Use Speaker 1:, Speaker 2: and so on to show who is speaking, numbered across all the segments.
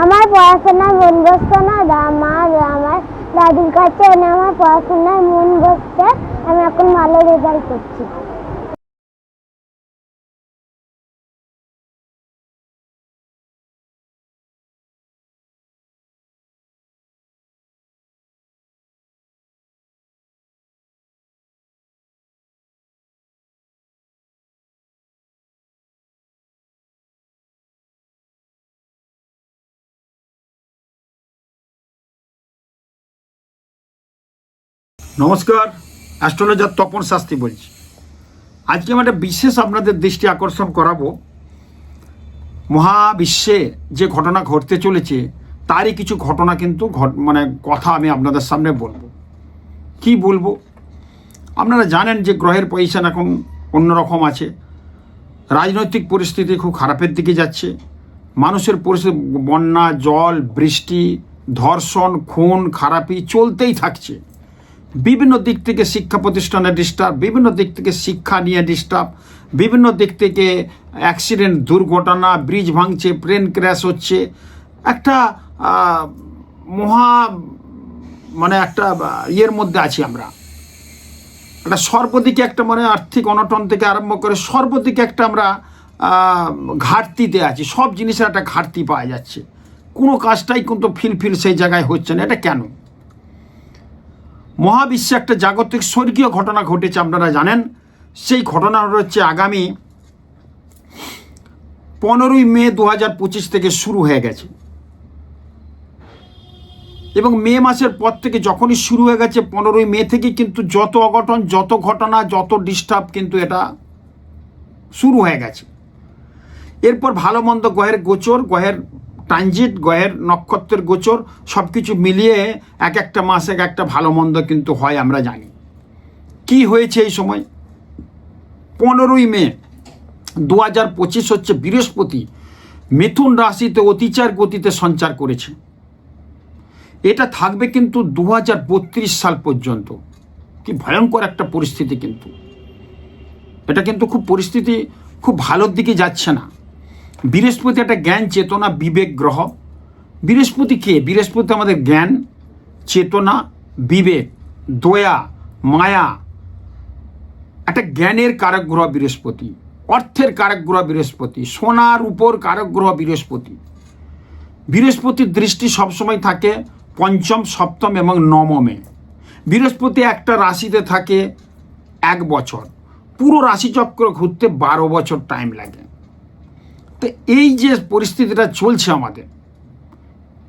Speaker 1: আমার পড়াশোনায় মন বসতো না মা আমার দাদুর কাছে এনে আমার পড়াশোনায় মন বসছে। আমি এখন ভালো রেজাল্ট করছি।
Speaker 2: নমস্কার, অ্যাস্ট্রোলজার তপন শাস্ত্রী বলছি। আজকে আমি একটা বিশেষ আপনাদের দৃষ্টি আকর্ষণ করাবো। মহাবিশ্বে যে ঘটনা ঘটতে চলেছে, তারই কিছু ঘটনা কিন্তু মানে কথা আমি আপনাদের সামনে বলব। কি বলব? আপনারা জানেন যে গ্রহের পজিশন এখন অন্যরকম আছে। রাজনৈতিক পরিস্থিতি খুব খারাপের দিকে যাচ্ছে। মানুষের পরিস্থিতি, বন্যা, জল, বৃষ্টি, ধর্ষণ, খুন, খারাপি চলতেই থাকছে। বিভিন্ন দিক থেকে শিক্ষা প্রতিষ্ঠানে ডিস্টার্ব বিভিন্ন দিক থেকে শিক্ষা নিয়ে ডিস্টার্ব বিভিন্ন দিক থেকে অ্যাক্সিডেন্ট দুর্ঘটনা ব্রিজ ভাঙছে প্লেন ক্র্যাশ হচ্ছে। একটা মহা মানে একটা ইয়ের মধ্যে আছি আমরা। একটা সর্বদিকে একটা মানে আর্থিক অনটন থেকে আরম্ভ করে সর্বদিকে একটা আমরা ঘাটতিতে আছি। সব জিনিসের একটা ঘাটতি পাওয়া যাচ্ছে। কোনো কাজটাই কিন্তু ফিলফিল সেই জায়গায় হচ্ছে না। এটা কেন? মহাবিশ্বে একটা জাগতিক স্বর্গীয় ঘটনা ঘটেছে, আপনারা জানেন। সেই ঘটনাটা হচ্ছে আগামী পনেরোই মে দু হাজার পঁচিশ থেকে শুরু হয়ে গেছে। এবং মে মাসের পর থেকে যখনই শুরু হয়ে গেছে, পনেরোই মে থেকে কিন্তু যত অঘটন, যত ঘটনা, যত ডিস্টার্ব কিন্তু এটা শুরু হয়ে গেছে। এরপর ভালো মন্দ গ্রহের গোচর গ্রহের ট্রানজিট গ্রহের নক্ষত্রের গোচর সব কিছু মিলিয়ে এক একটা মাস এক একটা ভালো মন্দ কিন্তু হয়, আমরা জানি। কি হয়েছে এই সময়? পনেরোই মে দু হাজার পঁচিশ হচ্ছে বৃহস্পতি, মিথুন রাশিতে অতিচার গতিতে সঞ্চার করেছে। এটা থাকবে কিন্তু দু হাজার বত্রিশ সাল পর্যন্ত। কি ভয়ঙ্কর একটা পরিস্থিতি কিন্তু। এটা কিন্তু খুব পরিস্থিতি খুব ভালোর দিকে যাচ্ছে না। বৃহস্পতি একটা জ্ঞান চেতনা বিবেক গ্রহ। বৃহস্পতি কে? বৃহস্পতি আমাদের জ্ঞান, চেতনা, বিবেক, দয়া, মায়া। একটা জ্ঞানের কারক গ্রহ বৃহস্পতি, অর্থের কারক গ্রহ বৃহস্পতি, সোনার উপর কারক গ্রহ বৃহস্পতি। বৃহস্পতির দৃষ্টি সবসময় থাকে পঞ্চম, সপ্তম এবং নবমে। বৃহস্পতি একটা রাশিতে থাকে এক বছর। পুরো রাশিচক্র ঘুরতে বারো বছর টাইম লাগে। তো এই যে পরিস্থিতিটা চলছে আমাদের,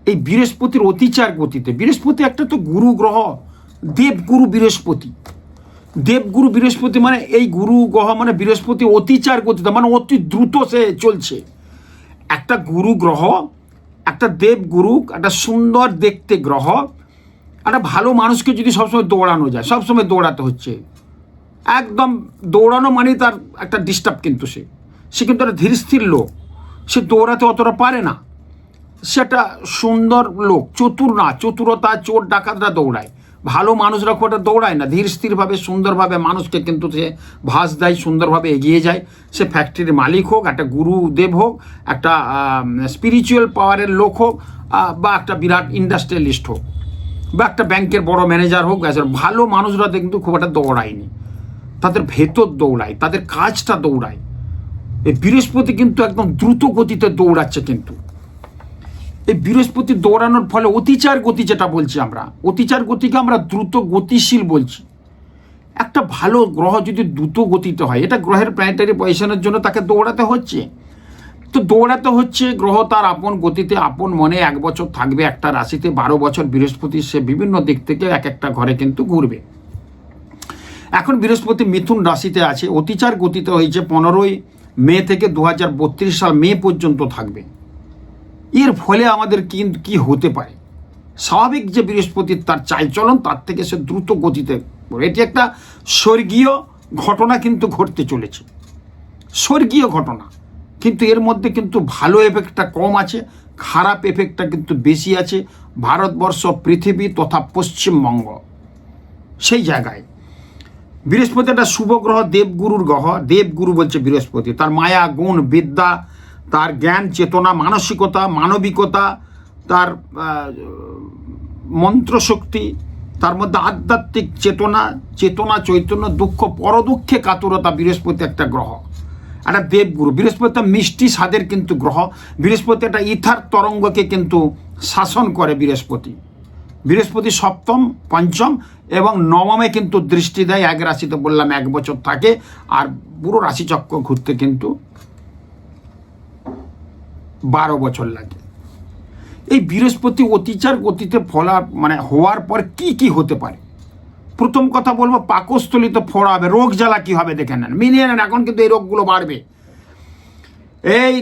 Speaker 2: এই বৃহস্পতির অতিচার গতিতে, বৃহস্পতি একটা তো গুরু গ্রহ, দেবগুরু বৃহস্পতি। দেবগুরু বৃহস্পতি মানে এই গুরু গ্রহ মানে বৃহস্পতি অতিচার গতিতে মানে অতি দ্রুত সে চলছে। একটা গুরু গ্রহ, একটা দেবগুরু, একটা সুন্দর দেখতে গ্রহ, একটা ভালো মানুষকে যদি সবসময় দৌড়ানো যায়, সবসময় দৌড়াতে হচ্ছে। একদম দৌড়ানো মানেই তার একটা ডিস্টার্ব কিন্তু সে। সে কিন্তু একটা ধীর স্থির লোক। সে দৌড়াতে অতটা পারে না। সেটা সুন্দর লোক চতুর না চতুরতা চোর ডাকাতরা দৌড়ায়। ভালো মানুষরা খুব একটা দৌড়ায় না। ধীর স্থিরভাবে সুন্দরভাবে মানুষকে কিন্তু সে ভাস দেয় সুন্দরভাবে এগিয়ে যায়। সে ফ্যাক্টরির মালিক হোক একটা গুরুদেব হোক একটা স্পিরিচুয়াল পাওয়ারের লোক হোক বা একটা বিরাট ইন্ডাস্ট্রিয়ালিস্ট হোক বা একটা ব্যাংকের বড় ম্যানেজার হোক ব্যাস, ভালো মানুষরা কিন্তু খুব একটা দৌড়ায়নি। তাদের ভেতর দৌড়ায় তাদের কাজটা দৌড়ায়। এই বৃহস্পতি কিন্তু একদম দ্রুত গতিতে দৌড়াচ্ছে কিন্তু। এই বৃহস্পতি দৌড়ানোর ফলে অতিচার গতি যেটা বলছি আমরা, অতিচার গতিকে আমরা দ্রুত গতিশীল বলছি। একটা ভালো গ্রহ যদি দ্রুত গতিতে হয়, এটা গ্রহের প্ল্যানেটারি পজিশনের জন্য তাকে দৌড়াতে হচ্ছে। তো দৌড়াতে হচ্ছে, গ্রহ তার আপন গতিতে, আপন মনে এক বছর থাকবে, একটা রাশিতে বারো বছর, বৃহস্পতি সে বিভিন্ন দিক থেকে এক একটা ঘরে কিন্তু ঘুরবে। এখন বৃহস্পতি মিথুন রাশিতে আছে, অতিচার গতিতে হয়েছে পনেরোই মে থেকে দু হাজার বত্রিশ সাল মে পর্যন্ত থাকবে। এর ফলে আমাদের কিন্তু কি হতে পারে? স্বাভাবিক যে বৃহস্পতির তার চালচলন, তার থেকে সে দ্রুত গতিতে। এটি একটা স্বর্গীয় ঘটনা কিন্তু ঘটতে চলেছে। স্বর্গীয় ঘটনা। কিন্তু এর মধ্যে কিন্তু ভালো এফেক্টটা কম আছে, খারাপ এফেক্টটা কিন্তু বেশি আছে। ভারতবর্ষ, পৃথিবী তথা পশ্চিমবঙ্গ। সেই জায়গায় বৃহস্পতি একটা শুভ গ্রহ দেবগুরুর গ্রহ। দেবগুরু বলছে বৃহস্পতি। তার মায়া, গুণ, বিদ্যা, তার জ্ঞান, চেতনা, মানসিকতা, মানবিকতা, তার মন্ত্রশক্তি, তার মধ্যে আধ্যাত্মিক চেতনা চেতনা, চৈতন্য, দুঃখ, পরদুঃখে কাতরতা বৃহস্পতি একটা গ্রহ। একটা দেবগুরু। বৃহস্পতি মিষ্টি স্বাদের কিন্তু গ্রহ। বৃহস্পতি একটা ইথার তরঙ্গকে কিন্তু শাসন করে বৃহস্পতি। বৃহস্পতি সপ্তম, পঞ্চম এবং নবমে কিন্তু দৃষ্টি দেয়, এক রাশিতে বললাম এক বছর থাকে, আর পুরো রাশিচক্র ঘুরতে কিন্তু বারো বছর লাগে। এই বৃহস্পতি অতিচার গতিতে ফলা মানে হওয়ার পর কি কি হতে পারে? প্রথম কথা বলব, পাকস্থলিতে ফোড়া হবে রোগ জ্বালা কি হবে দেখে নেন। মিলিয়ে নেন, এখন কিন্তু এই রোগগুলো বাড়বে। এই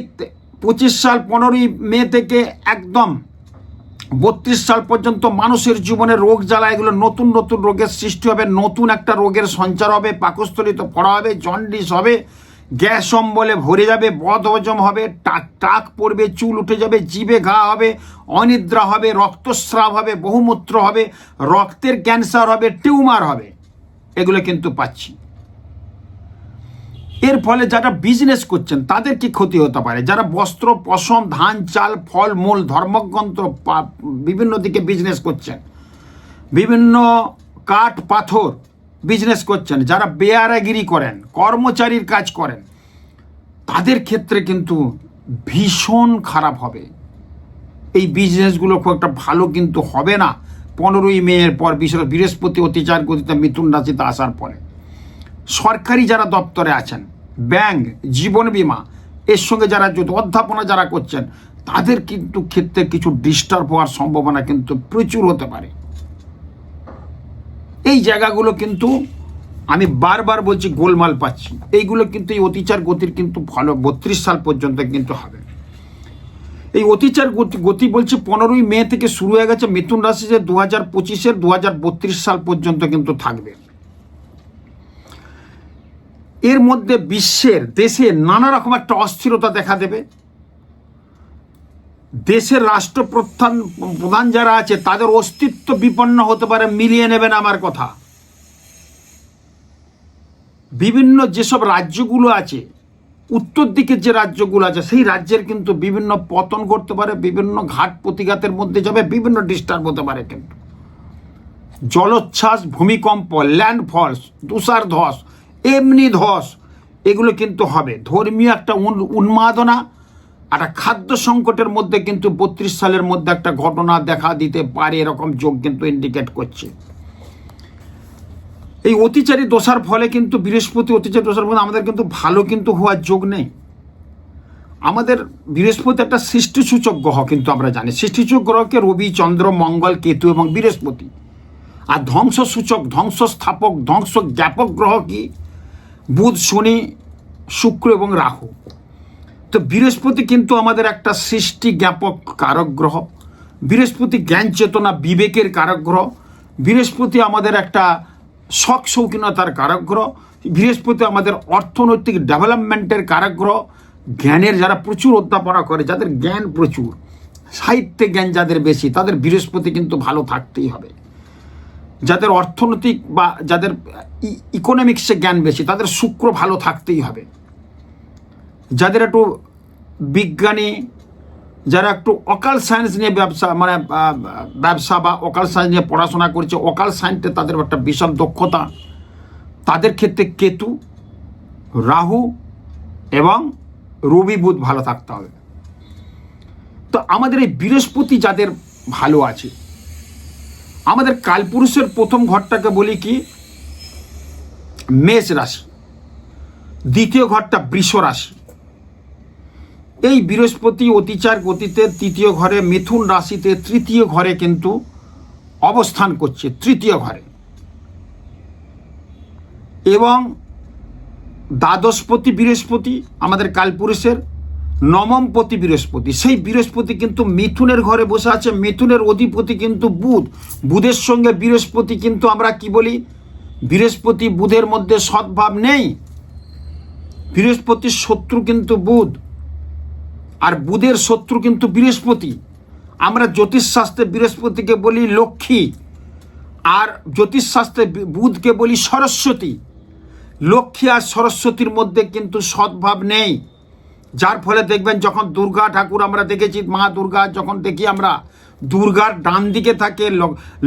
Speaker 2: পঁচিশ সাল পনেরোই মে থেকে একদম বত্রিশ সাল পর্যন্ত মানুষের জীবনে রোগ জ্বালা এগুলো নতুন নতুন রোগের সৃষ্টি হবে, নতুন একটা রোগের সঞ্চার হবে, পাকস্থলিত পড়া হবে, জন্ডিস হবে, গ্যাস অম্বলে ভরে যাবে, বদ হজম হবে, টাক টাক পড়বে, চুল উঠে যাবে, জিভে ঘা হবে, অনিদ্রা হবে, রক্তস্রাব হবে, বহুমূত্র হবে, রক্তের ক্যান্সার হবে, টিউমার হবে। এগুলো কিন্তু পাচ্ছি। এর ফলে যারা বিজনেস করছেন, তাদের কি ক্ষতি হতে পারে? যারা বস্ত্র, পশম, ধান, চাল, ফল, মূল, ধর্মগ্রন্থ বিভিন্ন দিকে বিজনেস করছেন, বিভিন্ন কাঠ, পাথর বিজনেস করছেন, যারা বেয়ারাগিরি করেন, কর্মচারীর কাজ করেন, তাদের ক্ষেত্রে কিন্তু ভীষণ খারাপ হবে। এই বিজনেসগুলো খুব একটা ভালো কিন্তু হবে না। পনেরোই মেয়ের পর বিশেষ বৃহস্পতি অতিচার গতিতে মিথুন রাশিতে আসার পরে। সরকারি যারা দপ্তরে আছেন, ব্যাংক, জীবন বীমা, এর সঙ্গে যারা যুক্ত, অধ্যাপনা যারা করছেন, তাদের কিন্তু ক্ষেত্রে কিছু ডিস্টার্ব হওয়ার সম্ভাবনা কিন্তু প্রচুর হতে পারে। এই জায়গাগুলো কিন্তু আমি বারবার বলছি গোলমাল পাচ্ছি। এইগুলো কিন্তু এই অতিচার গতির কিন্তু ভালো বত্রিশ সাল পর্যন্ত কিন্তু হবে। এই অতিচার গতি গতি বলছে পনেরোই মে থেকে শুরু হয়ে গেছে। মিথুন রাশি যে দু হাজার পঁচিশের দু হাজার বত্রিশ সাল পর্যন্ত কিন্তু থাকবে। এর মধ্যে বিশ্বের দেশে নানা রকম একটা অস্থিরতা দেখা দেবে। দেশের রাষ্ট্রপ্রধান প্রধান যারা আছে, তাদের অস্তিত্ব বিপন্ন হতে পারে, মিলিয়ে নেবেন আমার কথা। বিভিন্ন যেসব রাজ্যগুলো আছে, উত্তর দিকের যে রাজ্যগুলো আছে, সেই রাজ্যের কিন্তু বিভিন্ন পতন করতে পারে, বিভিন্ন ঘাট প্রতিঘাতের মধ্যে যাবে, বিভিন্ন ডিস্টার্ব হতে পারে কিন্তু। জলোচ্ছ্বাস, ভূমিকম্প, ল্যান্ডফলস তুষার ধস এমনি ধস, এগুলো কিন্তু হবে। ধর্মীয় একটা উন- উন্মাদনা, একটা খাদ্য সংকটের মধ্যে কিন্তু বত্রিশ সালের মধ্যে একটা ঘটনা দেখা দিতে পারে, এরকম যোগ কিন্তু ইন্ডিকেট করছে। এই অতিচারী দোষার ফলে কিন্তু বৃহস্পতি অতিচারী দোষার ফলে আমাদের কিন্তু ভালো কিন্তু হওয়ার যোগ নেই। আমাদের বৃহস্পতি একটা সৃষ্টিসূচক গ্রহ কিন্তু আমরা জানি। সৃষ্টিসূচক গ্রহকে রবি, চন্দ্র, মঙ্গল, কেতু এবং বৃহস্পতি। আর ধ্বংস সূচক ধ্বংস স্থাপক ধ্বংস জ্ঞাপক গ্রহ কি? বুধ, শনি, শুক্র এবং রাহু। তো বৃহস্পতি কিন্তু আমাদের একটা সৃষ্টি জ্ঞাপক কারক গ্রহ। বৃহস্পতি জ্ঞান চেতনা বিবেকের কারক গ্রহ। বৃহস্পতি আমাদের একটা শখ শৌখিনতার কারক গ্রহ। বৃহস্পতি আমাদের অর্থনৈতিক ডেভেলপমেন্টের কারক গ্রহ। জ্ঞানের যারা প্রচুর অধ্যাপনা করে, যাদের জ্ঞান প্রচুর, সাহিত্যে জ্ঞান যাদের বেশি, তাদের বৃহস্পতি কিন্তু ভালো থাকতেই হবে। যাদের অর্থনৈতিক বা যাদের ইকোনমিক্সে জ্ঞান বেশি, তাদের শুক্র ভালো থাকতেই হবে। যাদের একটু বিজ্ঞানী, যারা একটু অকাল সায়েন্স নিয়ে ব্যবসা মানে ব্যবসা বা অকাল সায়েন্স নিয়ে পড়াশোনা করছে, অকাল সায়েন্সে তাদের একটা বিশাল দক্ষতা। তাদের ক্ষেত্রে কেতু, রাহু এবং রবি বুধ ভালো থাকতে হবে। তো আমাদের এই বৃহস্পতি যাদের ভালো আছে আমাদের কালপুরুষের প্রথম ঘরটাকে বলি কি? মেষ রাশি। দ্বিতীয় ঘরটা বৃষ রাশি। এই বৃহস্পতি অতিচার গতিতে তৃতীয় ঘরে, মিথুন রাশিতে তৃতীয় ঘরে কিন্তু অবস্থান করছে, তৃতীয় ঘরে। এবং দ্বাদশপতি বৃহস্পতি আমাদের কালপুরুষের নবমপতি বৃহস্পতি। সেই বৃহস্পতি কিন্তু মিথুনের ঘরে বসে আছে, মিথুনের অধিপতি কিন্তু বুধ। বুধের সঙ্গে বৃহস্পতি কিন্তু আমরা কি বলি? বৃহস্পতি বুধের মধ্যে সদ্ভাব নেই। বৃহস্পতির শত্রু কিন্তু বুধ। আর বুধের শত্রু কিন্তু বৃহস্পতি। আমরা জ্যোতিষশাস্ত্রে বৃহস্পতিকে বলি লক্ষ্মী। আর জ্যোতিষশাস্ত্রে বুধকে বলি সরস্বতী। লক্ষ্মী আর সরস্বতীর মধ্যে কিন্তু সদ্ভাব নেই। যার ফলে দেখবেন যখন দুর্গা ঠাকুর আমরা দেখেছি মা দুর্গা যখন দেখি আমরা, দুর্গার ডান দিকে থাকে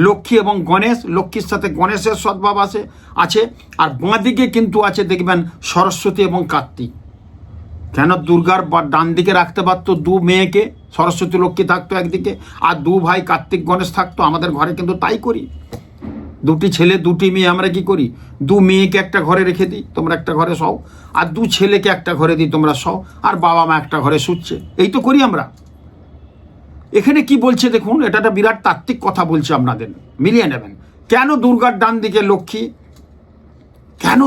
Speaker 2: লক্ষ্মী এবং গণেশ, লক্ষ্মীর সাথে গণেশের সদ্ভাব আছে আছে। আর বাঁ দিকে কিন্তু আছে দেখবেন সরস্বতী এবং কার্তিক। কেন দুর্গার ডান দিকে রাখতে পারতো দু মেয়েকে, সরস্বতী লক্ষ্মী থাকতো একদিকে, আর দু ভাই কার্তিক, গণেশ থাকতো, আমাদের ঘরে কিন্তু তাই করি। দুটি ছেলে, দুটি মেয়ে, আমরা কি করি? দু মেয়েকে একটা ঘরে রেখে দিই, তোমরা একটা ঘরে সও আর দু ছেলেকে একটা ঘরে দিই, তোমরা সও আর বাবা মা একটা ঘরে শুচ্ছে। এই তো করি আমরা। এখানে কি বলছে দেখুন, এটা একটা বিরাট তাত্ত্বিক কথা বলছে আপনাদের। মিলিয়ে নেবেন। কেন দুর্গার ডান দিকে লক্ষ্মী? কেন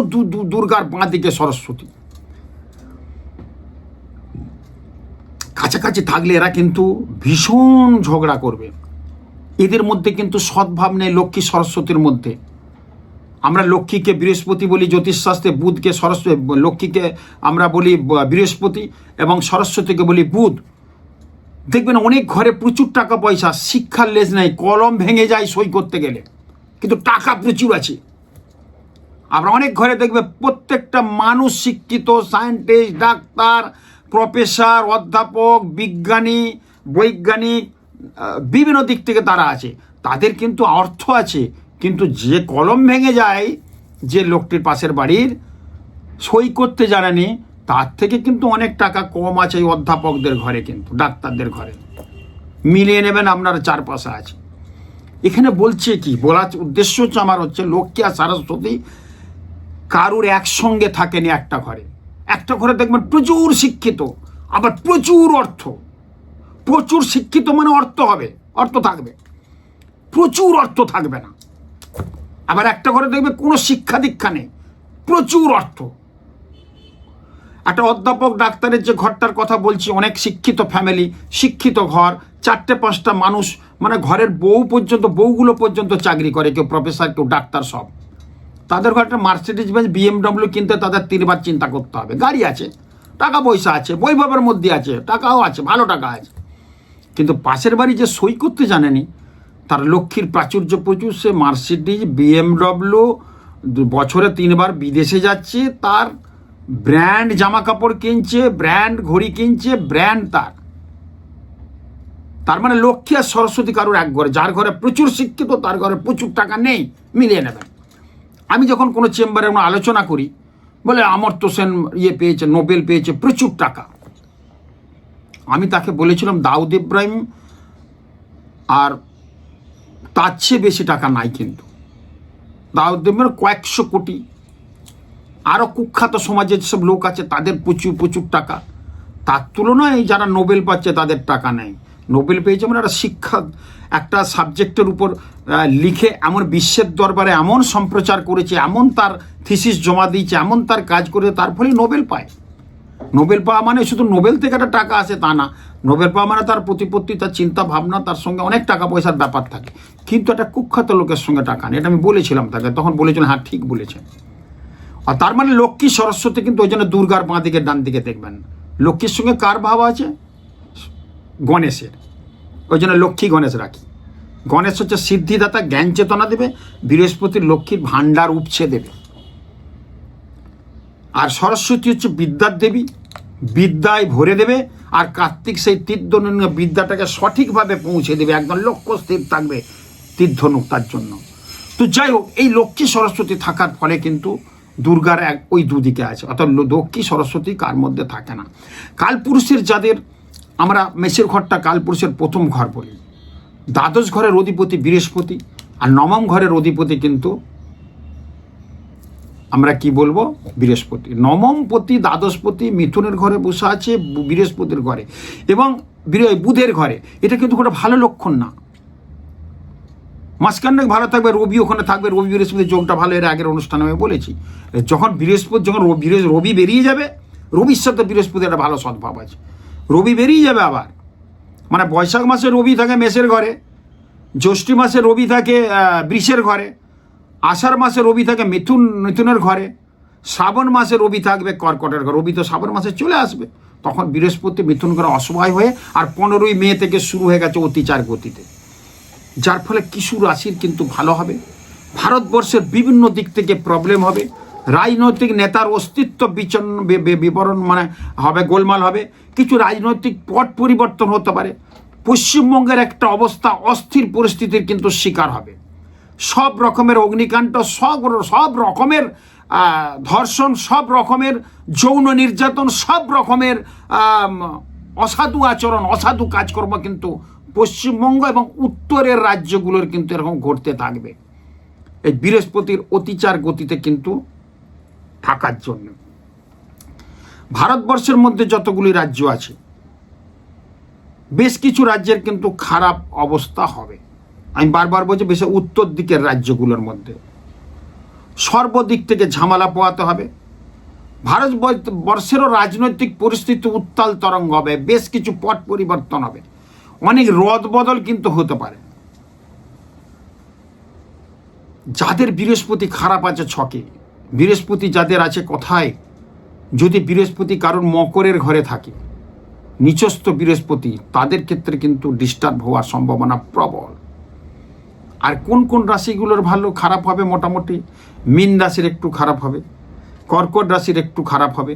Speaker 2: দুর্গার বাঁ দিকে সরস্বতী? কাছাকাছি থাকলে এরা কিন্তু ভীষণ ঝগড়া করবে। এদের মধ্যে কিন্তু সদ্ভাব নেই লক্ষ্মী সরস্বতীর মধ্যে। আমরা লক্ষ্মীকে বৃহস্পতি বলি, জ্যোতিষশাস্ত্রে বুধকে সরস্বতী, লক্ষ্মীকে আমরা বলি বৃহস্পতি এবং সরস্বতীকে বলি বুধ। দেখবেন অনেক ঘরে প্রচুর টাকা পয়সা, শিক্ষার লেজ নেই, কলম ভেঙে যায় সই করতে গেলে। কিন্তু টাকা প্রচুর আছে। আমরা অনেক ঘরে দেখবে প্রত্যেকটা মানুষ শিক্ষিত, সায়েন্টিস্ট, ডাক্তার, প্রফেসর, অধ্যাপক, বিজ্ঞানী, বৈজ্ঞানিক বিভিন্ন দিক থেকে তারা আছে। তাদের কিন্তু অর্থ আছে, কিন্তু যে কলম ভেঙে যায়, যে লোকটির পাশের বাড়ির, সই করতে জানেনি, তার থেকে কিন্তু অনেক টাকা কম আছে অধ্যাপকদের ঘরে কিন্তু, ডাক্তারদের ঘরে। মিলিয়ে নেবেন আপনার চারপাশে আছে। এখানে বলছে কি, বলার উদ্দেশ্য হচ্ছে আমার হচ্ছে লক্ষ্মী আর সরস্বতী কারুর একসঙ্গে থাকেনি একটা ঘরে। একটা ঘরে দেখবেন প্রচুর শিক্ষিত, আবার প্রচুর অর্থ। প্রচুর শিক্ষিত মানে অর্থ হবে, অর্থ থাকবে। প্রচুর অর্থ থাকবে না। আবার একটা ঘরে দেখবে কোনো শিক্ষা দীক্ষা নেই, প্রচুর অর্থ। একটা অধ্যাপক ডাক্তারের যে ঘরটার কথা বলছি, অনেক শিক্ষিত ফ্যামিলি, শিক্ষিত ঘর, চারটে পাঁচটা মানুষ মানে ঘরের বউ পর্যন্ত, বউগুলো পর্যন্ত চাকরি করে, কেউ প্রফেসর, কেউ ডাক্তার সব। তাদের ঘরে একটা মার্সিডিজ বেঞ্চ বিএমডব্লিউ কিনতে তাদের তিনবার চিন্তা করতে হবে। গাড়ি আছে, টাকা পয়সা আছে, বৈভবের মধ্যে আছে, টাকাও আছে, ভালো টাকা আছে। কিন্তু পাশের বাড়ি যে সই করতে জানেনি, তার লক্ষ্মীর প্রাচুর্য প্রচুর, সে মার্সিডিজ বিএমডব্লিউ বছরে তিনবার বিদেশে যাচ্ছে, তার ব্র্যান্ড জামা কাপড় কিনছে, ব্র্যান্ড ঘড়ি কিনছে, ব্র্যান্ড তার। তার মানে লক্ষ্মী আর সরস্বতী কারোর এক ঘরে, যার ঘরে প্রচুর শিক্ষিত, তার ঘরে প্রচুর টাকা নেই, মিলিয়ে নেবেন আমি যখন কোনো চেম্বারে কোনো আলোচনা করি, বলে অমর্ত্য সেন ইয়ে পেয়েছে, নোবেল পেয়েছে প্রচুর টাকা। আমি তাকে বলেছিলাম, দাউদ ইব্রাহিম আর তার চেয়ে বেশি টাকা নাই কিন্তু। দাউদ ইব্রাহিমের কয়েকশো কোটি। আরও কুখ্যাত সমাজে যেসব লোক আছে, তাদের প্রচুর প্রচুর টাকা। তার তুলনায় যারা নোবেল পাচ্ছে, তাদের টাকা নেই। নোবেল পেয়েছে মানে একটা শিক্ষা, একটা সাবজেক্টের উপর লিখে এমন বিশ্বের দরবারে এমন সম্প্রচার করেছে, এমন তার থিসিস জমা দিয়েছে, এমন তার কাজ করে তার ফলে নোবেল পায়। নোবেল পাওয়া মানে শুধু নোবেল থেকে একটা টাকা আসে তা না। নোবেল পাওয়া মানে তার প্রতিপত্তি, তার চিন্তা ভাবনা, তার সঙ্গে অনেক টাকা পয়সার ব্যাপার থাকে। কিন্তু একটা কুখ্যাত লোকের সঙ্গে টাকা নেই। এটা আমি বলেছিলাম তাকে, তখন বলেছিলেন হ্যাঁ ঠিক বলেছেন আর তার মানে লক্ষ্মী সরস্বতী কিন্তু ওই জন্য দুর্গার বাঁ দিকে, ডান দিকে দেখবেন। লক্ষ্মীর সঙ্গে কার ভাব আছে? গণেশের। ওই জন্য লক্ষ্মী গণেশ রাখি। গণেশ হচ্ছে সিদ্ধিদাতা, জ্ঞান চেতনা দেবে বৃহস্পতির লক্ষ্মীর ভাণ্ডার উপছে দেবে। আর সরস্বতী হচ্ছে বিদ্যার দেবী, বিদ্যায় ভরে দেবে, আর কার্তিক সেই তীর্ধনুক বিদ্যাটাকে সঠিকভাবে পৌঁছে দেবে, একদম লক্ষ্য স্থির থাকবে তীর্ধনুক তার জন্য। তো যাই হোক, এই লক্ষ্মী সরস্বতী থাকার ফলে কিন্তু দুর্গার এক ওই দুদিকে আছে, অর্থাৎ লক্ষ্মী সরস্বতী কার মধ্যে থাকে না। কালপুরুষের যাদের, আমরা মেষের ঘরটা কালপুরুষের প্রথম ঘর বলি। দ্বাদশ ঘরের অধিপতি বৃহস্পতি, আর নবম ঘরের অধিপতি কিন্তু আমরা কি বলব? বৃহস্পতি। নবমপতি দ্বাদশপতি মিথুনের ঘরে বসে আছে বৃহস্পতির ঘরে। এবং বুধের ঘরে। এটা কিন্তু কোনো ভালো লক্ষণ না। মাঝখানে ভালো থাকবে, রবি ওখানে থাকবে, রবি বৃহস্পতি যোগটা ভালো, এর আগের অনুষ্ঠানে আমি বলেছি। যখন বৃহস্পতি যখন রবি বেরিয়ে যাবে, রবির সাথে বৃহস্পতি একটা ভালো সদ্ভাব আছে। রবি বেরিয়ে যাবে আবার। মানে বৈশাখ মাসে রবি থাকে মেষের ঘরে, জ্যৈষ্ঠী মাসে রবি থাকে বৃষের ঘরে। আষাঢ় মাসে রবি থাকে মিথুন, মিথুনের ঘরে। শ্রাবণ মাসে রবি থাকবে কর্কটের ঘরে। রবি তো শ্রাবণ মাসে চলে আসবে। তখন বৃহস্পতি মিথুন ঘরে অসহায় হয়ে আর পনেরোই মে থেকে শুরু হয়ে গেছে অতিচার গতিতে। যার ফলে কিশোর রাশির কিন্তু ভালো হবে। ভারতবর্ষের বিভিন্ন দিক থেকে প্রবলেম হবে। রাজনৈতিক নেতার অস্তিত্ব বিচন্ন বিবরণ মানে হবে, গোলমাল হবে। কিছু রাজনৈতিক পট পরিবর্তন হতে পারে। পশ্চিমবঙ্গের একটা অবস্থা অস্থির পরিস্থিতির কিন্তু শিকার হবে। সব রকমের অগ্নিকাণ্ড, সব সব রকমের ধর্ষণ, সব রকমের, যৌন নির্যাতন, সব রকমের অসাধু আচরণ, অসাধু কাজকর্ম কিন্তু পশ্চিমবঙ্গ এবং উত্তরের রাজ্যগুলোর কিন্তু এরকম ঘটতে থাকবে। এই বৃহস্পতির অতিচার গতিতে কিন্তু থাকার জন্য। ভারতবর্ষের মধ্যে যতগুলি রাজ্য আছে, বেশ কিছু রাজ্যের কিন্তু খারাপ অবস্থা হবে। আমি বারবার বলছি, বেশি উত্তর দিকের রাজ্যগুলোর মধ্যে। সর্বদিক থেকে ঝামেলা পোয়াতে হবে। ভারতবর্ষেরও রাজনৈতিক পরিস্থিতি উত্তাল তরঙ্গ হবে, বেশ কিছু পট পরিবর্তন হবে। অনেক রদ বদল কিন্তু হতে পারে। যাদের বৃহস্পতি খারাপ আছে ছকে, বৃহস্পতি যাদের আছে কথায়, যদি বৃহস্পতি কারোর মকরের ঘরে থাকে, নিচস্থ বৃহস্পতি, তাদের ক্ষেত্রে কিন্তু ডিস্টার্ব হওয়ার সম্ভাবনা প্রবল। আর কোন কোন রাশিগুলোর ভালো খারাপ হবে মোটামুটি? মীন রাশির একটু খারাপ হবে, কর্কট রাশির একটু খারাপ হবে,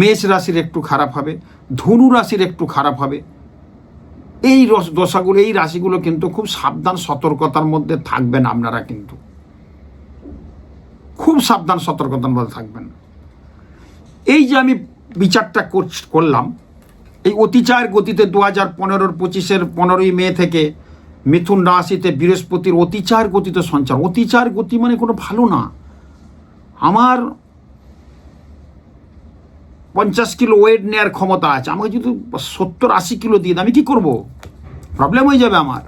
Speaker 2: মেষ রাশির একটু খারাপ হবে, ধনু রাশির একটু খারাপ হবে। এই দশাগুলো, এই রাশিগুলো কিন্তু খুব সাবধান সতর্কতার মধ্যে থাকবেন আপনারা কিন্তু। খুব সাবধান সতর্কতার মধ্যে থাকবেন। এই যে আমি বিচারটা করলাম, এই অতিচার গতিতে দু হাজার পনেরোর পঁচিশের পনেরোই মে থেকে মিথুন রাশিতে বৃহস্পতির অতিচার গতিতে সঞ্চার। অতিচার গতি মানে কোনো ভালো না। আমার পঞ্চাশ কিলো ওয়েট নেওয়ার ক্ষমতা আছে। আমাকে যদি সত্তর আশি কিলো দিয়ে আমি কি করব? প্রবলেম হয়ে যাবে আমার।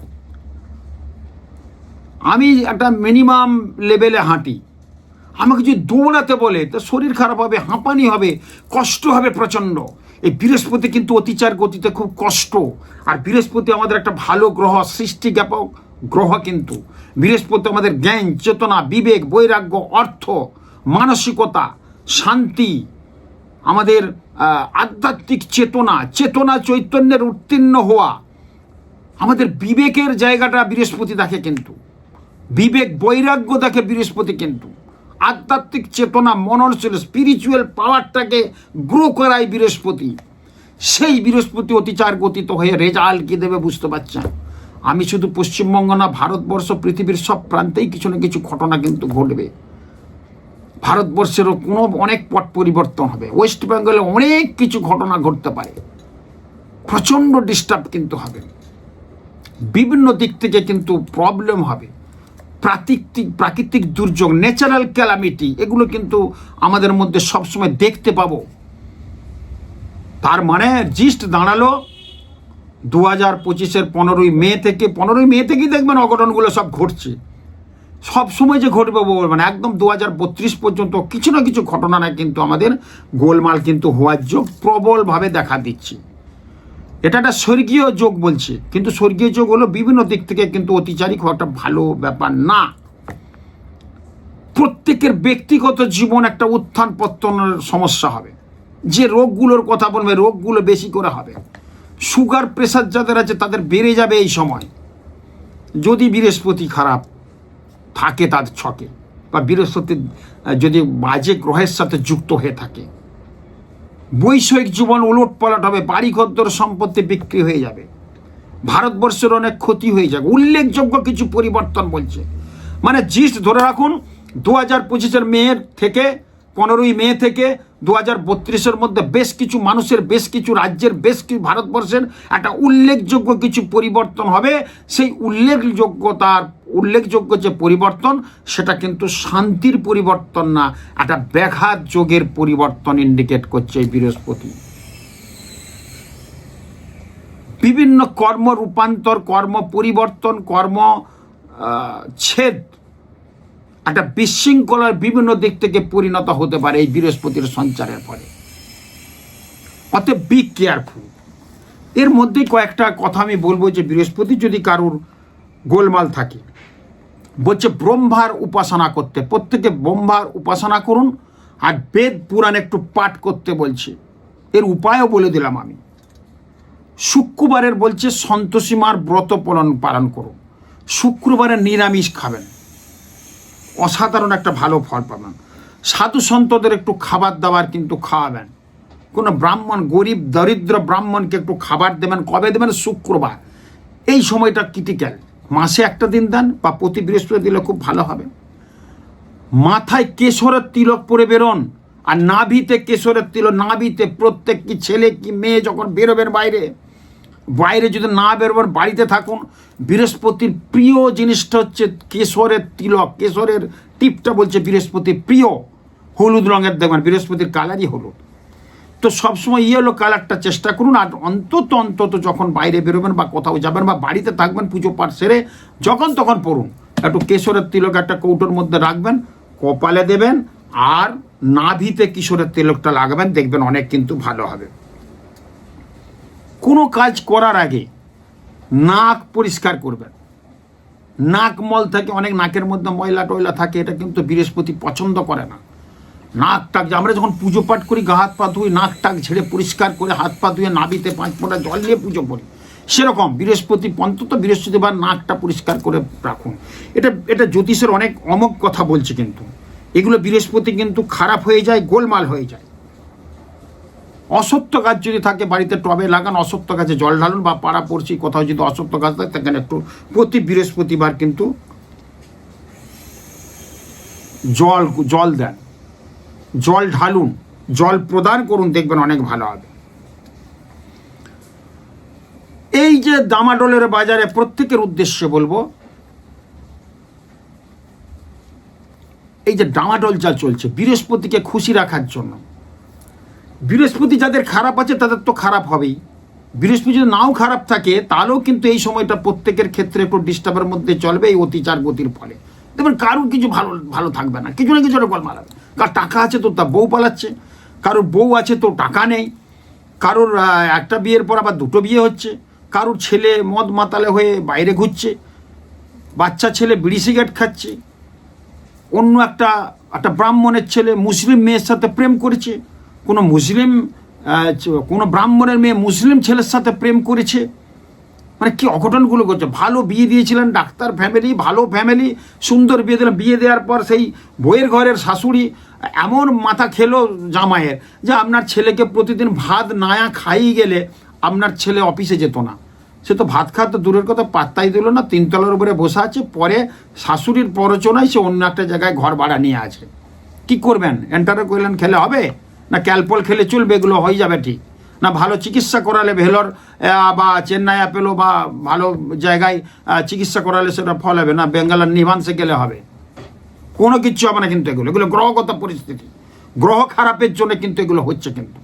Speaker 2: আমি একটা মিনিমাম লেভেলে হাঁটি। আমাকে যদি দৌড়াতে বলে, তো শরীর খারাপ হবে, হাঁপানি হবে, কষ্ট হবে প্রচণ্ড। বৃহস্পতি কিন্তু অতিচার গতিতে খুব কষ্ট। আর বৃহস্পতি আমাদের একটা ভালো গ্রহ সৃষ্টি জ্ঞাপক গ্রহ কিন্তু। বৃহস্পতি আমাদের জ্ঞান, চেতনা, বিবেক, বৈরাগ্য, অর্থ, মানসিকতা, শান্তি, আমাদের আধ্যাত্মিক চেতনা চেতনা চৈতন্যের উত্তীর্ণ হওয়া। আমাদের বিবেকের জায়গাটা বৃহস্পতি দেখে কিন্তু। বিবেক, বৈরাগ্য দেখে বৃহস্পতি কিন্তু। আধ্যাত্মিক চেতনা, মননশীল স্পিরিচুয়াল পাওয়ারটাকে গ্রো করায় বৃহস্পতি। সেই বৃহস্পতি অতিচার গতিত হয়ে রেজাল্ট কি দেবে বুঝতে পারছেন? আমি শুধু পশ্চিমবঙ্গ না, ভারতবর্ষ, পৃথিবীর সব প্রান্তেই কিছু না কিছু ঘটনা কিন্তু ঘটবে। ভারতবর্ষেরও কোনো অনেক পট পরিবর্তন হবে। ওয়েস্ট বেঙ্গলে অনেক কিছু ঘটনা ঘটতে পারে। প্রচণ্ড ডিস্টার্ব কিন্তু হবে। বিভিন্ন দিক থেকে কিন্তু প্রবলেম হবে। প্রাকৃতিক প্রাকৃতিক দুর্যোগ ন্যাচারাল ক্যালামিটি এগুলো কিন্তু আমাদের মধ্যে সবসময় দেখতে পাবো। তার মানে জিস্ট দাঁড়াল দু হাজার পঁচিশের পনেরোই মে থেকে, পনেরোই মে থেকেই দেখবেন অঘটনগুলো সব ঘটছে। সব সময় যে ঘটবে বলবে না একদম দু হাজার বত্রিশ পর্যন্ত কিছু না কিছু ঘটনা না কিন্তু আমাদের গোলমাল কিন্তু হওয়ার যোগ প্রবলভাবে দেখা দিচ্ছে। এটা একটা স্বর্গীয় যোগ বলছে। কিন্তু স্বর্গীয় যোগ হলো বিভিন্ন দিক থেকে কিন্তু অতিচারিক হওয়াটা ভালো ব্যাপার না। প্রত্যেকের ব্যক্তিগত জীবন একটা উত্থান পত্তনের সমস্যা হবে। যে রোগগুলোর কথা বলবে, রোগগুলো বেশি করে হবে। সুগার প্রেশার যাদের আছে, তাদের বেড়ে যাবে এই সময়। যদি বৃহস্পতি খারাপ থাকে তাদের ছকে, বা বৃহস্পতি যদি বাজে গ্রহের সাথে যুক্ত হয়ে থাকে বৈষয়িক জীবন উলট পালট হবে বাড়ি ঘরদর সম্পত্তি বিক্রি হয়ে যাবে। ভারতবর্ষের অনেক ক্ষতি হয়ে যাবে। উল্লেখযোগ্য কিছু পরিবর্তন বলছে। মানে জিস্ট ধরে রাখুন, দু হাজার পঁচিশের মেয়ের থেকে, পনেরোই মে থেকে দু হাজার বত্রিশের মধ্যে বেশ কিছু মানুষের, বেশ কিছু রাজ্যের, বেশ কিছু ভারতবর্ষের একটা উল্লেখযোগ্য কিছু পরিবর্তন হবে। সেই উল্লেখযোগ্যতার উল্লেখযোগ্য যে পরিবর্তন, সেটা কিন্তু শান্তির পরিবর্তন না, একটা ব্যাঘাত যোগের পরিবর্তন ইন্ডিকেট করছে এই বৃহস্পতি। বিভিন্ন কর্ম রূপান্তর, কর্ম পরিবর্তন, কর্ম ছেদ একটা বিশৃঙ্খলার বিভিন্ন দিক থেকে পরিণত হতে পারে এই বৃহস্পতির সঞ্চারের ফলে অতএব বি কেয়ারফুল এর মধ্যে কয়েকটা কথা আমি বলব যে বৃহস্পতি যদি কারুর গোলমাল থাকে, বলছে ব্রহ্মার উপাসনা করতে, প্রত্যেকে ব্রহ্মার উপাসনা করুন আর বেদ পুরাণ একটু পাঠ করতে বলছে। এর উপায়ও বলে দিলাম আমি। শুক্রবারের বলছে সন্তোষীমার ব্রত পালন পালন করুন শুক্রবারে নিরামিষ খাবেন। অসাধারণ একটা ভালো ফল পাবেন। সাধু সন্তদের একটু খাবার দাবার কিন্তু খাওয়াবেন। কোনো ব্রাহ্মণ, গরিব, দরিদ্র ব্রাহ্মণকে একটু খাবার দেবেন, কবে দেবেন? শুক্রবার। এই সময়টা ক্রিটিক্যাল। মাসে একটা দিন দেন বা প্রতি বৃহস্পতি দিলে খুব ভালো হবে। মাথায় কেশরের তিলক পরে বেরোন আর নাভিতে কেশরের তিলক, নাভিতে প্রত্যেক কি ছেলে কি মেয়ে যখন বেরোবেন বাইরে বাইরে যদি না বেরোবেন, বাড়িতে থাকুন। বৃহস্পতির প্রিয় জিনিসটা হচ্ছে কেশরের তিলক। কেশরের টিপটা বলছে বৃহস্পতির প্রিয়। হলুদ রঙের দেখবেন, বৃহস্পতির কালারই হলুদ। তো সবসময় ইয়েলো কালারটা চেষ্টা করুন, আর অন্তত অন্তত যখন বাইরে বেরোবেন বা কোথাও যাবেন বা বাড়িতে থাকবেন পুজো পাঠ সেরে, যখন তখন পড়ুন। একটু কেশরের তিলক একটা কৌটোর মধ্যে রাখবেন, কপালে দেবেন, আর নাভিতে কিশোরের তিলকটা লাগাবেন, দেখবেন অনেক কিন্তু ভালো হবে। কোনো কাজ করার আগে নাক পরিষ্কার করবেন। নাক মল থাকে অনেক নাকের মধ্যে ময়লা টয়লা থাকে, এটা কিন্তু বৃহস্পতি পছন্দ করে না। নাক টাক আমরা যখন পুজো পাঠ করি, গা হাত পা ধুই, নাক টাক ঝেড়ে পরিষ্কার করে হাত পা ধুয়ে নাবিতে পাঁচ ফোঁটা জল দিয়ে পুজো করি। সেরকম বৃহস্পতি, অন্তত বৃহস্পতিবার নাকটা পরিষ্কার করে রাখুন। এটা এটা জ্যোতিষের অনেক অমক কথা বলছে কিন্তু। এগুলো বৃহস্পতি কিন্তু খারাপ হয়ে যায়, গোলমাল হয়ে যায়। অসত্য গাছ যদি থাকে বাড়িতে টবে লাগান, অসত্য গাছে জল ঢালুন বা পাড়া পড়ছি কোথাও যদি অসত্য গাছ থাকে, সেখানে একটু প্রতি বৃহস্পতিবার কিন্তু জল জল দেন। জল ঢালুন, জল প্রদান করুন, দেখবেন অনেক ভালো হবে। এই যে দামাডোলের বাজারে প্রত্যেকের উদ্দেশ্যে বলব, এই যে ডামাডোল যা চলছে, বৃহস্পতিকে খুশি রাখার জন্য। বৃহস্পতি যাদের খারাপ আছে, তাদের তো খারাপ হবেই। বৃহস্পতি যদি নাও খারাপ থাকে তাহলেও কিন্তু এই সময়টা প্রত্যেকের ক্ষেত্রে একটু ডিস্টার্বের মধ্যে চলবে, এই অতিচার গতির ফলে। দেখবেন কারোর কিছু ভালো ভালো থাকবে না। কিছু না কিছু গোলমাল হবে। কার টাকা আছে, তো তার বউ পালাচ্ছে। কারোর বউ আছে, তো টাকা নেই। কারোর একটা বিয়ের পর আবার দুটো বিয়ে হচ্ছে। কারোর ছেলে মদ মাতালে হয়ে বাইরে ঘুরছে। বাচ্চা ছেলে বিড়ি সিগারেট খাচ্ছে। অন্য একটা একটা ব্রাহ্মণের ছেলে মুসলিম মেয়ের সাথে প্রেম করেছে। কোনো মুসলিম কোনো ব্রাহ্মণের মেয়ে মুসলিম ছেলের সাথে প্রেম করেছে? মানে কি অঘটনগুলো করছে ভালো বিয়ে দিয়েছিলেন ডাক্তার ফ্যামিলি, ভালো ফ্যামিলি, সুন্দর বিয়ে দিলেন। বিয়ে দেওয়ার পর সেই বইয়ের ঘরের শাশুড়ি এমন মাথা খেলো জামাইয়ের যে আপনার ছেলেকে প্রতিদিন ভাত নায়া খাইয়ে গেলে আপনার ছেলে অফিসে যেত না। সে তো ভাত খাওয়া তো দূরের কথা, পাত্তাই দিল না, তিনতলার উপরে বসে আছে। পরে শাশুড়ির প্ররোচনায় সে অন্য একটা জায়গায় ঘর ভাড়া নিয়ে আছে। কি করবেন? এন্টারে করলেন, খেলে হবে? না ক্যালপল খেলে চলবে, এগুলো হয়ে যাবে ঠিক। না ভালো চিকিৎসা করালে ভেলোর বা চেন্নাই অ্যাপেলো বা ভালো জায়গায় চিকিৎসা করালে সেটা ফল হবে না বেঙ্গালোর নিভান্সে গেলে হবে। কোনো কিচ্ছু হবে না কিন্তু এগুলো এগুলো গ্রহগত পরিস্থিতি। গ্রহ খারাপের জন্য কিন্তু এগুলো হচ্ছে কিন্তু।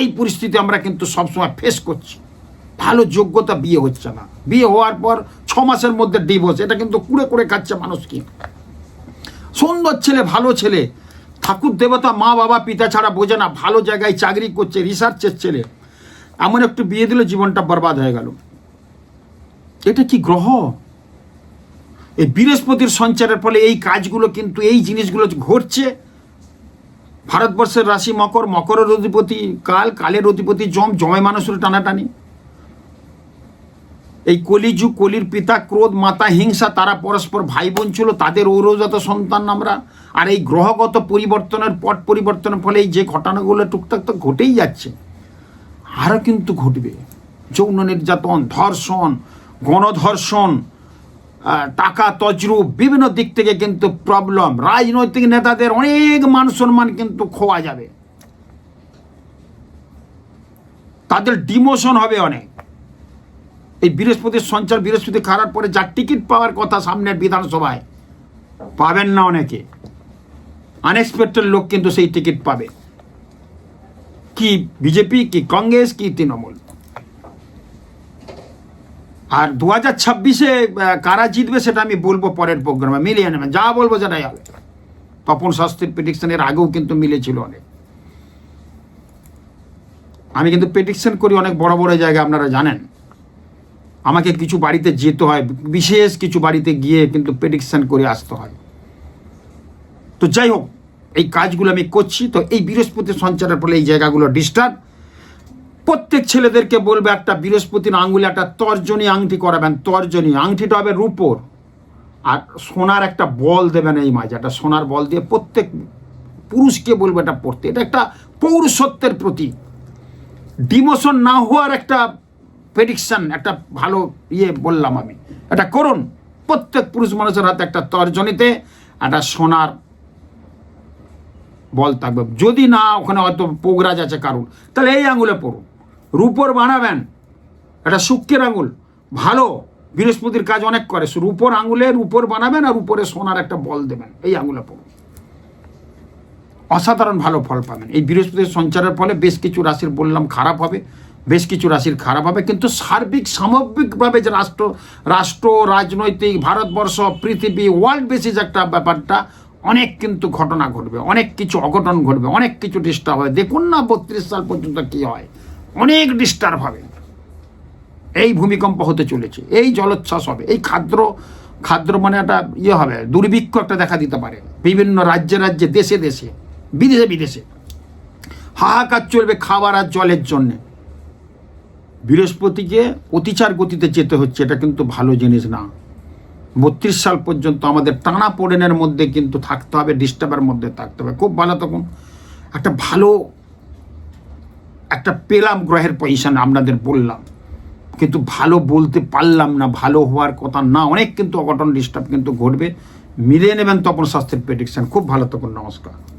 Speaker 2: এই পরিস্থিতি আমরা কিন্তু সবসময় ফেস করছি। ভালো যোগ্যতা বিয়ে হচ্ছে না। বিয়ে হওয়ার পর ছ মাসের মধ্যে ডিভোর্স এটা কিন্তু কুড়ে কুড়ে খাচ্ছে মানুষকে সুন্দর ছেলে, ভালো ছেলে ঠাকুর দেবতা মা, বাবা, পিতা ছাড়া বোঝে না, ভালো জায়গায় চাকরি করছে রিসার্চের ছেলে। এমন একটু বিয়ে দিলে জীবনটা বরবাদ হয়ে গেল। এটা কি গ্রহ? এই বৃহস্পতির সঞ্চারের ফলে এই কাজগুলো কিন্তু, এই জিনিসগুলো ঘটছে। ভারতবর্ষের রাশি মকর, মকরের অধিপতি কাল, কালের অধিপতি জম, জমে মানুষের টানাটানি। এই কলিযুগ, কলির পিতা, ক্রোধ, মাতা, হিংসা, তারা পরস্পর ভাই বোন ছিল, তাদের ঔরজাত সন্তান আমরা। আর এই গ্রহগত পরিবর্তনের পট পরিবর্তনের ফলে এই যে ঘটনাগুলো টুকটাক তো ঘটেই যাচ্ছে। আরও কিন্তু ঘটবে। যৌন নির্যাতন, ধর্ষণ, গণধর্ষণ টাকা তজরুপ বিভিন্ন দিক থেকে কিন্তু প্রবলেম রাজনৈতিক নেতাদের অনেক মান সম্মান কিন্তু খোয়া যাবে। তাদের ডিমোশন হবে অনেক। এই বৃহস্পতির সঞ্চার বৃহস্পতি খারাপ পরে যার টিকিট পাওয়ার কথা সামনের বিধানসভায়, পাবেন না অনেকে। আনএক্সপেক্টেড লোক কিন্তু সেই টিকিট পাবে। কি বিজেপি কি কংগ্রেস, কি তৃণমূল। আর দু হাজার ছাব্বিশে কারা জিতবে সেটা আমি বলব পরের প্রোগ্রামে। মিলিয়ে নেবেন, যা বলব সেটাই হবে। তপন শাস্ত্রীর প্রেডিকশনের আগেও কিন্তু মিলেছিল অনেক। আমি কিন্তু প্রেডিকশন করি অনেক বড় বড় জায়গায়, আপনারা জানেন। আমাকে কিছু বাড়িতে যেতে হয়, বিশেষ কিছু বাড়িতে গিয়ে কিন্তু প্রেডিকশন করে আসতে হয়। তো যাই হোক, এই কাজগুলো আমি করছি, তো এই বৃহস্পতি সঞ্চারের ফলে এই জায়গাগুলো ডিস্টার্ব প্রত্যেক ছেলেদেরকে বলবে, একটা বৃহস্পতির আঙ্গুলে একটা তর্জনী আংটি করাবেন, তর্জনী আংটিটা হবে রূপোর। আর সোনার একটা বল দেবেন এই মাঝে, একটা সোনার বল দিয়ে প্রত্যেক পুরুষকে বলবে এটা পড়তে। এটা একটা পৌরসত্বের প্রতীক। ডিমোশন না হওয়ার একটা প্রেডিকশন একটা ভালো ইয়ে বললাম আমি। এটা করুন। প্রত্যেক পুরুষ মানুষের হাতে একটা তর্জনীতে একটা সোনার বল থাকবে। যদি না, ওখানে হয়তো পোগরাজ আছে কারুর। তাহলে এই আঙুলে পড়ুন। রূপর বানাবেন। এটা শুক্রের আঙুল। ভালো। বৃহস্পতির কাজ অনেক করে। রূপর আঙুলে উপর বানাবেন আর উপরে সোনার একটা বল দেবেন। এই আঙুলে পড়ুন। অসাধারণ ভালো ফল পাবেন। এই বৃহস্পতির সঞ্চারের ফলে বেশ কিছু রাশির বললাম খারাপ হবে। বেশ কিছু রাশির খারাপ হবে, কিন্তু সার্বিক, সামগ্রিকভাবে যে রাষ্ট্র রাষ্ট্র, রাজনৈতিক, ভারতবর্ষ, পৃথিবী ওয়ার্ল্ড বেসিস একটা ব্যাপারটা, অনেক কিন্তু ঘটনা ঘটবে, অনেক কিছু অঘটন ঘটবে, অনেক কিছু ডিস্টার্ব হবে। দেখুন না বত্রিশ সাল পর্যন্ত কি হয়, অনেক ডিস্টার্ব হবে। এই ভূমিকম্প হতে চলেছে, এই জলোচ্ছ্বাস হবে, এই খাদ্র খাদ্র মানে একটা ইয়ে হবে, দুর্ভিক্ষ একটা দেখা দিতে পারে। বিভিন্ন রাজ্যে রাজ্যে, দেশে দেশে, বিদেশে বিদেশে। হাহাকার চলবে খাবার আর জলের জন্যে। বৃহস্পতিকে অতিচার গতিতে যেতে হচ্ছে, এটা কিন্তু ভালো জিনিস না। বত্রিশ সাল পর্যন্ত আমাদের টানা পোড়েনের মধ্যে কিন্তু থাকতে হবে, ডিস্টার্বের মধ্যে থাকতে হবে। খুব ভালো তখন। একটা ভালো, একটা পেলাম গ্রহের পজিশন আপনাদের বললাম। কিন্তু ভালো বলতে পারলাম না, ভালো হওয়ার কথা না, অনেক কিন্তু অঘটন ডিস্টার্ব কিন্তু ঘটবে। মিলিয়ে নেবেন তপন স্বাস্থ্যের প্রেডিকশান খুব ভালো তখন নমস্কার।